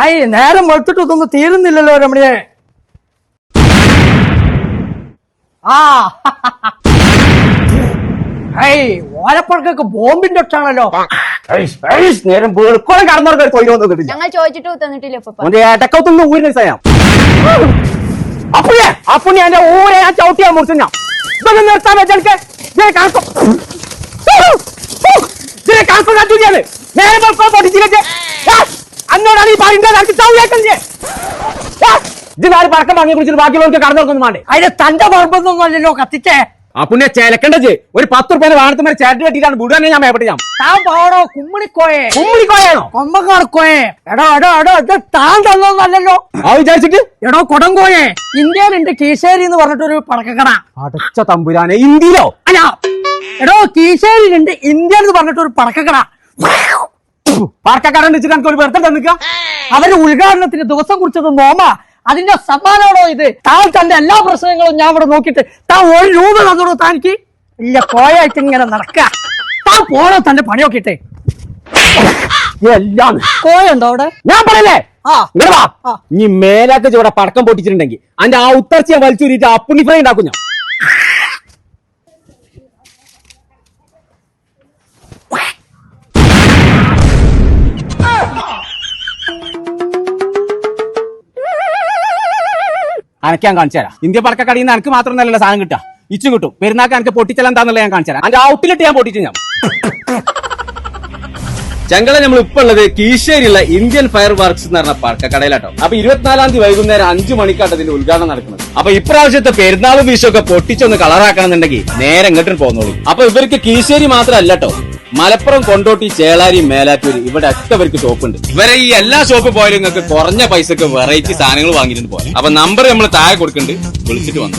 High നേരം വെളുത്തിട്ടൊന്നും തീരുന്നില്ലല്ലോ രമണിയെ. ആ. High ഓലപ്പുറക്കൊക്കെ ബോംബിന്റെ ഒച്ചാണല്ലോ നേരം വെളുക്കോളം കടന്നവർക്ക് ഒരു തൊഴിൽ വന്നിട്ടില്ല ഞങ്ങൾ ചോദിച്ചിട്ട് തന്നിട്ടില്ല ഊരിന് സയാം എന്റെ ഊരെ ഞാൻ ചവിട്ടിയാ മുറിച്ചു ഞാൻ ഇതൊന്ന് നിർത്താൻ വെച്ചെടുക്കേ കണക്കും. അന്നോടാണ് ഈ പറയുന്നത് എനിക്ക് ചവിട്ടല്ലേ ഇതിനാര് പടക്കം വാങ്ങി കുടിച്ചിട്ട് ബാക്കിയുള്ളവർക്ക് കടന്നു വേണ്ടേ? അതിന് തന്റെ പറമ്പൊന്നും അല്ലല്ലോ കത്തിച്ചേ. അപ്പുണ്ണിയെ ചേലക്കണ്ടേ ഒരു പത്ത് റുപ്യ വാണത്തുമേ ചേട്ടൻ കെട്ടിയിട്ടാണ് വിടുവാനെ ഞാൻ മേപ്പെട്ട് ഞാൻ. താൻ പോടോ കുമ്മിണിക്കോയെ? കുമ്മിണിക്കോയാണോ? കൊമ്പക്കാർക്കോയെ എടോ എടോ എടോ ഇത് താൻ തന്നോന്നല്ലല്ലോ ആ വിചാരിച്ചിട്ട്? എടോ കൊടങ്കോയെ ഇന്ത്യയിലുണ്ട് കീശേരി എന്ന് പറഞ്ഞിട്ടൊരു പടക്കക്കട. അടച്ച തമ്പുരാനെ ഇന്ത്യയിലോ? അല്ല എടോ കീശേരിയിലുണ്ട് ഇന്ത്യ എന്ന് പറഞ്ഞിട്ടൊരു പടക്കക്കട. പടക്കക്കട വെച്ചിട്ട് എനിക്ക് ഒരു വെറുതെ തന്നിക്ക? അവർ ഉദ്ഘാടനത്തിന് ദിവസം കുറിച്ചത് നോമ. അതിന്റെ സമ്മാനമാണോ ഇത്? താൻ തന്റെ എല്ലാ പ്രശ്നങ്ങളും ഞാൻ ഇവിടെ നോക്കിയിട്ട് താൻ ഒരു രൂപ തന്നോളൂ താനിക്ക്? ഇല്ല കോയായിട്ട് ഇങ്ങനെ നടക്ക. താൻ പോണോ തന്റെ പണി ഇട്ടേ എല്ലാം. കോയുണ്ടോ അവിടെ? ഞാൻ പറയല്ലേ. ഇനി മേലാക്ക് ഇവിടെ പടക്കം പൊട്ടിച്ചിട്ടുണ്ടെങ്കിൽ അതിന്റെ ആ ഉത്തർച്ചയെ വലിച്ചൂരിട്ട് അപ്പുണ്ണി ഫ്രൈ ഉണ്ടാക്കും ഞാൻ. അനക്ക് ഞാൻ കാണിച്ചു തരാം. ഇന്ത്യ പടക്കക്കടയിൽ നിന്ന് എനിക്ക് മാത്രം നല്ല സാധനം കിട്ടാ. ഇച്ചും കിട്ടും പെരുന്നാക്ക് എനിക്ക് പൊട്ടിച്ചെല്ലാം ഞാൻ കാണിച്ചു തരാം. അതിന്റെ ഔട്ടിലിട്ട് ഞാൻ പൊട്ടിച്ചു ഞാൻ. ചങ്കള നമ്മൾ ഇപ്പൊ ഉള്ളത് കീശേരിയുള്ള ഇന്ത്യൻ ഫയർ വർക്ക്സ് എന്ന് പറഞ്ഞ പടക്കക്കടയിലാട്ടോ. അപ്പൊ ഇരുപത്തിനാലാം തീയതി വൈകുന്നേരം അഞ്ചു മണിക്കാട്ട് ഇതിന്റെ ഉദ്ഘാടനം നടക്കുന്നത്. അപ്പൊ ഇപ്രാവശ്യത്തെ പെരുന്നാളും വീശൊക്കെ പൊട്ടിച്ചൊന്ന് കളറാക്കണം എന്നുണ്ടെങ്കിൽ നേരെ ഇങ്ങോട്ടും പോന്നോളൂ. അപ്പൊ ഇവർക്ക് കീശേരി മാത്രമല്ല മലപ്പുറം കൊണ്ടോട്ടി ചേളാരി മേലാറ്റൂര് ഇവിടെ ഒക്കെ ഷോപ്പ് ഷോപ്പുണ്ട് ഇവരെ ഈ എല്ലാ ഷോപ്പ് പോയാലും നിങ്ങൾക്ക് കുറഞ്ഞ പൈസക്ക് വെറൈറ്റി സാധനങ്ങൾ വാങ്ങിയിട്ടുണ്ട് പോലെ. അപ്പൊ നമ്പർ നമ്മൾ താഴെ കൊടുക്കുന്നുണ്ട്. വിളിച്ചിട്ട് വന്നു.